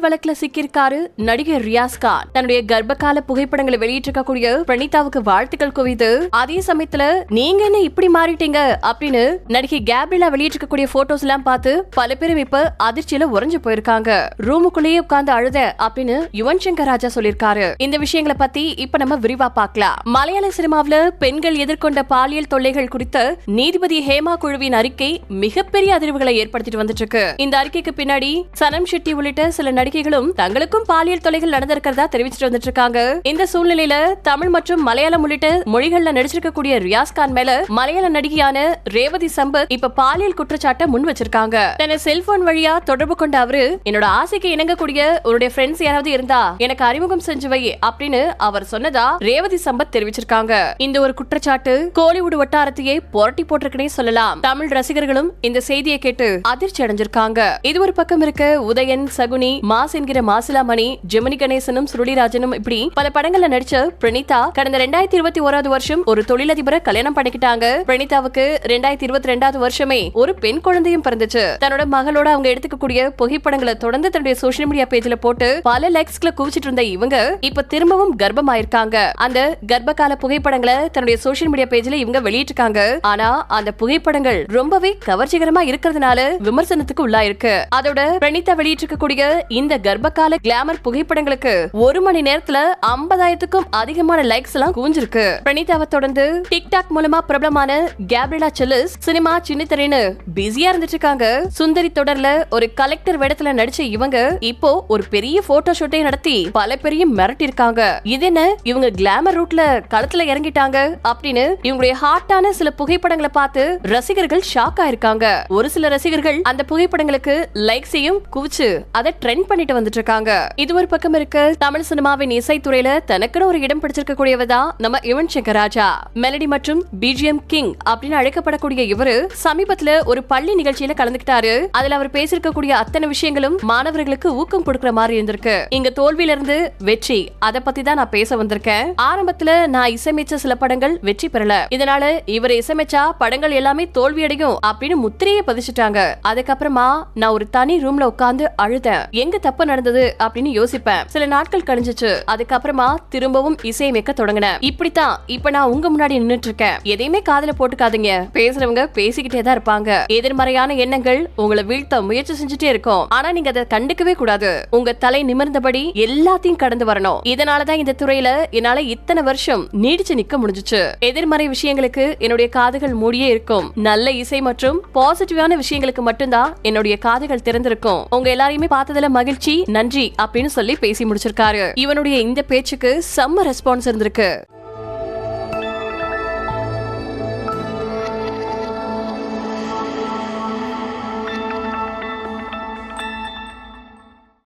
பாலியல் வழக்குல சிக்கியிருக்காரு நடிகர் ரியாஸ் கான். தன்னுடைய கர்ப்பகால புகைப்படங்களை வெளியிட்டிருக்கக்கூடிய பிரணீதாவுக்கு வாழ்த்துக்கள் குவிது அதே சமயத்துல நீங்க என்ன இப்படி மாறிட்டீங்க? அப்படின்னு நடிகை கேப்ரிலா வெளியிட்டிருக்கக்கூடிய போட்டோஸ் எல்லாம் பார்த்து பல பேரும் இப்ப அதிர்ச்சியில உறைஞ்சு போயிருக்காங்க. ரூமுக்குள்ளேயே உட்கார்ந்து அழுத அப்படின்னு யுவன் சங்கர் ராஜா சொல்லியிருக்காரு. இந்த விஷயங்களை பத்தி இப்ப நம்ம விரிவா பார்க்கலாம். மலையாள சினிமாவில பெண்கள் எதிர்கொண்ட பாலியல் தொல்லைகள் குறித்த நீதிபதி ஹேமா குழுவின் அறிக்கை மிகப்பெரிய அதிர்வுகளை ஏற்படுத்திட்டு வந்துட்டு இருக்கு. இந்த அறிக்கைக்கு பின்னாடி சனம் ஷெட்டி உள்ளிட்ட சில நடிகைகளும் தங்களுக்கும் பாலியல் தொலைகள் நடந்திருக்கிறதா தெரிவிச்சிட்டு வந்துட்டு இருக்காங்க இந்த சூழ்நிலையில தமிழ் மற்றும் மலையாளம் உள்ளிட்ட மொழிகள்ல நடிச்சிருக்கக்கூடிய ரியாஸ் கான் மேல மலையாள நடிகையான ரேவதி சம்பத் இப்ப பாலியல் குற்றச்சாட்டை முன் வச்சிருக்காங்க. தன்னை செல்போன் வழியா தொடர்பு கொண்ட அவரு என்னோட ஆசைக்கு இணங்கக்கூடிய உன்னுடைய ஃப்ரெண்ட்ஸ் யாராவது இருந்தா எனக்கு அறிமுகம் செஞ்சு வை அப்படின்னு அவர் சொன்னதா ரேவதி சம்பத் தெரிவிச்சிருக்காங்க. இந்த ஒரு குற்றச்சாட்டு கோலிவுட் வட்டாரத்தையே புரட்டி போட்டிருக்கனே சொல்லலாம். தமிழ் ரசிகர்களும் இந்த செய்தியை கேட்டு அதிர்ச்சி அடைஞ்சிருக்காங்க. இது ஒரு பக்கம் இருக்க உதயன் சகுனி மாஸ் என்கிற மாசிலாமணி ஜெமினி கணேசனும் சுருளிராஜனும் இப்படி பல படங்கள்ல நடிச்ச பிரணீதா கடந்த ரெண்டாயிரத்தி இருபத்தி ஓராவது வருஷம் ஒரு தொழிலதிபரை கல்யாணம் பண்ணிக்கிட்டாங்க. பிரணீதாவுக்கு ரெண்டாயிரத்தி இருபத்தி ரெண்டாவது வருஷமே ஒரு பெண் குழந்தையும் பிறந்துச்சு. தன்னோட மகளோட அவங்க எடுத்துக்கக்கூடிய புகைப்படங்களை தொடர்ந்து தன்னுடைய சோசியல் மீடியா பேஜ்ல போட்டு பல லைக்ஸ்ல குவிச்சிட்டு இருந்த இவங்க இப்ப திரும்பவும் கர்ப்பமாயிருக்காங்க. அந்த கர்ப்பகால புகைப்படங்களை தன்னுடைய சோசியல் மீடியா பேஜ்ல இவங்க வெளியிட்டிருக்காங்க. ஆனா அந்த புகைப்படங்கள் ரொம்பவே கவர்ச்சிகரமா இருக்கிறதுனால விமர்சனத்துக்கு உள்ளாயிருக்கு. அதோட பிரணீதா வெளியிட்டிருக்கக்கூடிய இந்த கர்ப்பகால கிளாமர் புகைப்படங்களுக்கு ஒரு மணி நேரத்துல ஐம்பதாயிரத்துக்கும் அதிகமான லைக்ஸ் எல்லாம் குவிஞ்சிருக்கு. பிரணீதாவை தொடர்ந்து டிக்டாக் மூலமா பிரபலமான கேப்ரிலா செல்லிஸ் சினிமா சின்னத்திரைன்னு பிஸியா இருந்துட்டு இருக்காங்க சுந்தரி தொடர்ல ஒரு கலெக்டர் வேடத்துல நடிச்ச இவங்க இப்போ ஒரு பெரிய போட்டோ ஷூட்டை நடத்தி பல பேரையும் மிரட்டி இருக்காங்க இது என்ன? இவங்க கிளாமர் ரூட்ல களத்துல இறங்கிட்டாங்க அப்படின்னு இவங்களுடைய ஹாட்டான சில புகைப்படங்களை பார்த்து ரசிகர்கள் ஷாக் ஆயிருக்காங்க. ஒரு சில ரசிகர்கள் அந்த புகைப்படங்களுக்கு லைக்ஸையும் குவிச்சு அதை ட்ரெண்ட் பண்ணிட்டு வந்துட்டு இருக்காங்க இது ஒரு பக்கம் இருக்க தமிழ் சினிமாவின் இசைத்துறையில தனக்குன்னு ஒரு இடம் பிடிச்சிருக்கக்கூடியவ தான் நம்ம யுவன் சங்கர் ராஜா மெலடி மற்றும் பிஜிஎம் கிங் அப்படின்னு அழைக்கப்படக்கூடிய இவரு சமீபத்துல ஒரு பள்ளி நிகழ்ச்சியில கலந்துக்கிட்டாரு. அதுல அவர் பேசியிருக்கக்கூடிய அத்தனை விஷயங்களும் மாணவர்களுக்கு ஊக்கம் கொடுக்கிற மாதிரி இருந்திருக்கு. இங்க தோல்வியில இருந்து வெற்றி அத பத்தி தான் நான் பேச வந்திருக்கேன். ஆரம்பத்துல நான் இசையமைச்ச சில படங்கள் வெற்றி பெறல. இதனால இவர் இசையமைச்சா படங்கள் எல்லாமே தோல்வி அடையும் அப்படின்னு முத்திரையை பதிச்சுட்டாங்க. அதுக்கப்புறமா நான் ஒரு தனி ரூம்ல உட்கார்ந்து அழுதேன். எங்க தப்பு நடந்தது அப்படின்னு யோசிப்பேன். சில நாட்கள் கழிஞ்சிச்சு. அதுக்கப்புறமா திரும்பவும் இசையமைக்க தொடங்கினேன். இப்படித்தான். இப்ப நான் உங்க முன்னாடி நின்னுட்டு இருக்கேன் எதையுமே காதுல போட்டுக்காதீங்க. பேசுறவங்க பேசிக்கிட்டே தான் இருப்பாங்க. எதிர்மறையான எண்ணங்கள் உங்களை வீழ்த்த முயற்சி செஞ்சுட்டே இருக்கும். ஆனா நீங்க அதை கண்டுக்கவே கூடாது. உங்க தலை நிமிர்ந்தபடி எல்லாத்தையும் கடந்து வரணும். இதனாலதான் இந்த துறையில என்னால இத்தனை வருஷம் நீடிச்சு நிக்க முடிஞ்சுச்சு. எதிர்மறை விஷயங்களுக்கு என்னுடைய காதுகள் மூடியே இருக்கும். நல்ல இசை மற்றும் பாசிட்டிவான விஷயங்களுக்கு மட்டும்தான் என்னுடைய காதுகள் திறந்திருக்கும். உங்க எல்லாரையுமே பார்த்ததுல மகிழ்ச்சி. நன்றி அப்படின்னு சொல்லி பேசி முடிச்சிருக்காரு. இவனுடைய இந்த பேச்சுக்கு செம்ம ரெஸ்பான்ஸ் இருந்திருக்கு.